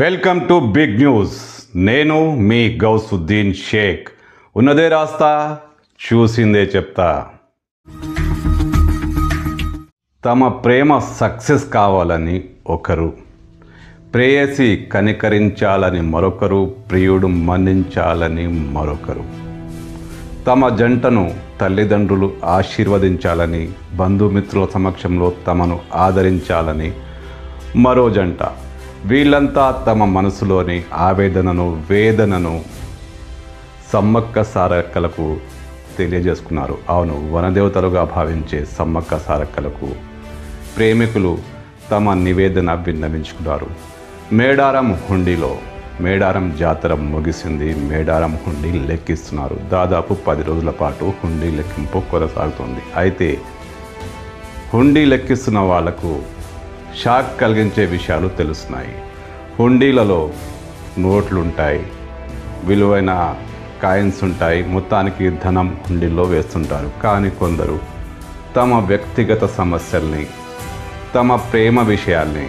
Welcome to big news నేను మీ గౌసుద్దీన్ షేక్. ఉన్నదే రాస్తా చూసిందే చెప్తా. తమ ప్రేమ సక్సెస్ కావాలని ఒకరు ప్రేయసి కనికరించాలని మరొకరు ప్రియుడు మన్నించాలని మరొకరు. తమ జంటను తల్లిదండ్రులు ఆశీర్వదించాలని బంధుమిత్రుల సమక్షంలో తమను ఆదరించాలని మరో జంట. వీళ్ళంతా తమ మనసులోని ఆవేదనను వేదనను సమ్మక్క సారక్కలకు తెలియజేసుకున్నారు. అవును వనదేవతలుగా భావించే సమ్మక్క సారక్కలకు ప్రేమికులు తమ నివేదన విన్నవించుకున్నారు. మేడారం హుండీలో మేడారం జాతర ముగిసింది మేడారం హుండీ లెక్కిస్తున్నారు. దాదాపు పది రోజుల పాటు హుండీ లెక్కింపు కొనసాగుతుంది. అయితే హుండీ లెక్కిస్తున్న వాళ్ళకు షాక్ కలిగించే విషయాలు తెలుస్తున్నాయి. హుండీలలో నోట్లుంటాయి. విలువైన కాయిన్స్ ఉంటాయి. మొత్తానికి ధనం హుండీలో వేస్తుంటారు. కానీ కొందరు తమ వ్యక్తిగత సమస్యల్ని తమ ప్రేమ విషయాల్ని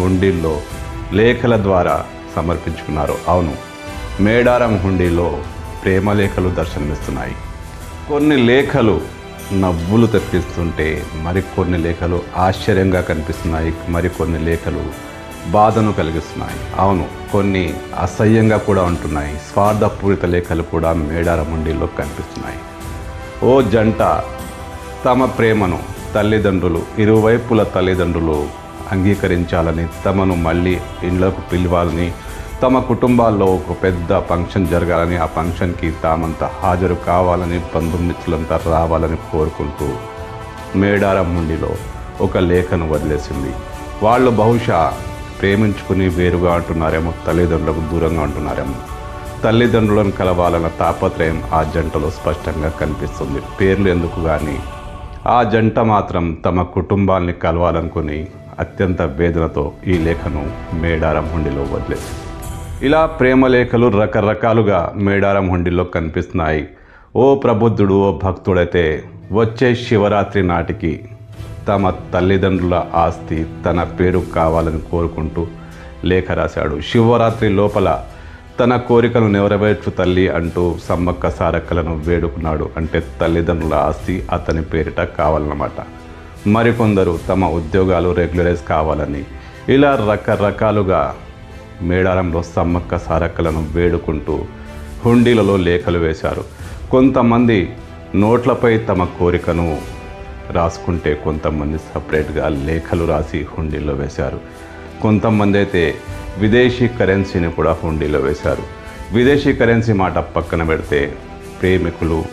హుండీల్లో లేఖల ద్వారా సమర్పించుకున్నారు. అవును మేడారం హుండీలో ప్రేమ లేఖలు దర్శనమిస్తున్నాయి. కొన్ని లేఖలు నవ్వులు తెప్పిస్తుంటే మరికొన్ని లేఖలు ఆశ్చర్యంగా కనిపిస్తున్నాయి మరికొన్ని లేఖలు బాధను కలిగిస్తున్నాయి. అవును కొన్ని అసహ్యంగా కూడా ఉంటున్నాయి. స్వార్థపూరిత లేఖలు కూడా మేడారం కనిపిస్తున్నాయి. ఓ జంట తమ ప్రేమను తల్లిదండ్రులు ఇరువైపుల తల్లిదండ్రులు అంగీకరించాలని తమను మళ్ళీ ఇండ్లకు పిలవాలని తమ కుటుంబాల్లో ఒక పెద్ద ఫంక్షన్ జరగాలని ఆ ఫంక్షన్కి తామంతా హాజరు కావాలని బంధుమిత్రులంతా రావాలని కోరుకుంటూ మేడారం ముండిలో ఒక లేఖను వదిలేసింది. వాళ్ళు బహుశా ప్రేమించుకుని వేరుగా అంటున్నారేమో తల్లిదండ్రులకు దూరంగా అంటున్నారేమో. తల్లిదండ్రులను కలవాలన్న తాపత్రయం ఆ జంటలో స్పష్టంగా కనిపిస్తుంది. పేర్లు ఎందుకు కానీ ఆ జంట మాత్రం తమ కుటుంబాల్ని కలవాలనుకుని అత్యంత వేదనతో ఈ లేఖను మేడారం హుండిలో వదిలేసింది. ఇలా ప్రేమ లేఖలు రకరకాలుగా మేడారం హుండీలో కనిపిస్తున్నాయి. ఓ ప్రబుద్ధుడు ఓ భక్తుడైతే వచ్చే శివరాత్రి నాటికి తమ తల్లిదండ్రుల ఆస్తి తన పేరు కావాలని కోరుకుంటూ లేఖ రాశాడు. శివరాత్రి లోపల తన కోరికను నెరవేర్చు తల్లి అంటూ సమ్మక్క సారక్కలను వేడుకున్నాడు. అంటే తల్లిదండ్రుల ఆస్తి అతని పేరిట కావాలన్నమాట. మరికొందరు తమ ఉద్యోగాలు రెగ్యులరైజ్ కావాలని ఇలా రకరకాలుగా మేడారంలో సమ్మక్క సారక్కలను వేడుకుంటూ హుండీలలో లేఖలు వేశారు. కొంతమంది నోట్లపై తమ కోరికను రాసుకుంటే కొంతమంది సపరేట్గా లేఖలు రాసి హుండీలో వేశారు. కొంతమంది అయితే విదేశీ కరెన్సీని కూడా హుండీలో వేశారు. విదేశీ కరెన్సీ మాట పక్కన పెడితే ప్రేమికులు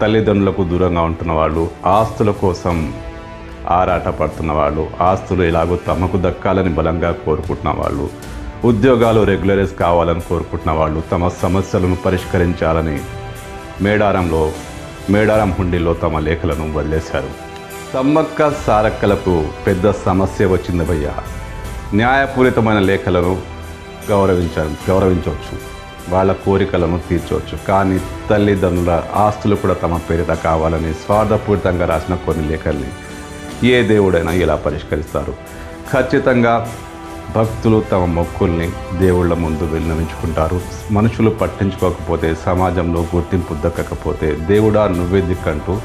తల్లిదండ్రులకు దూరంగా ఉంటున్న వాళ్ళు ఆస్తుల కోసం ఆరాట పడుతున్న వాళ్ళు ఆస్తులు ఎలాగో తమకు దక్కాలని బలంగా కోరుకుంటున్న వాళ్ళు ఉద్యోగాలు రెగ్యులరైజ్ కావాలని కోరుకుంటున్న వాళ్ళు తమ సమస్యలను పరిష్కరించాలని మేడారంలో మేడారం హుండీలో తమ లేఖలను వదిలేశారు. సమ్మక్క సారక్కలకు పెద్ద సమస్య వచ్చింది భయ్య. న్యాయపూరితమైన లేఖలను గౌరవించ గౌరవించవచ్చు. వాళ్ళ కోరికలను తీర్చవచ్చు. కానీ తల్లిదండ్రుల ఆస్తులు కూడా తమ పేరిట కావాలని స్వార్థపూరితంగా రాసిన కొన్ని లేఖల్ని ఏ దేవుడైనా ఇలా పరిష్కరిస్తారు? ఖచ్చితంగా భక్తులు తమ మొక్కుల్ని దేవుళ్ళ ముందు విన్నవించుకుంటారు. మనుషులు పట్టించుకోకపోతే సమాజంలో గుర్తింపు దక్కకపోతే దేవుడా నువ్వే దిక్కంటూ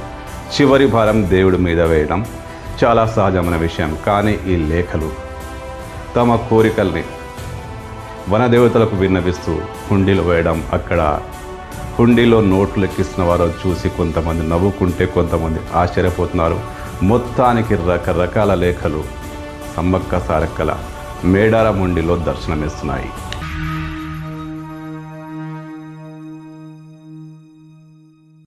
చివరి భారం దేవుడి మీద వేయడం చాలా సహజమైన విషయం. కానీ ఈ లేఖలు తమ కోరికల్ని వనదేవతలకు విన్నవిస్తూ హుండీలు వేయడం అక్కడ హుండీలో నోట్లు లెక్కిస్తున్న వారు చూసి కొంతమంది నవ్వుకుంటే కొంతమంది ఆశ్చర్యపోతున్నారు. మొత్తానికి రకరకాల లేఖలు సమ్మక్క సారక్కల మేడారముండిలో దర్శనమిస్తున్నాయి.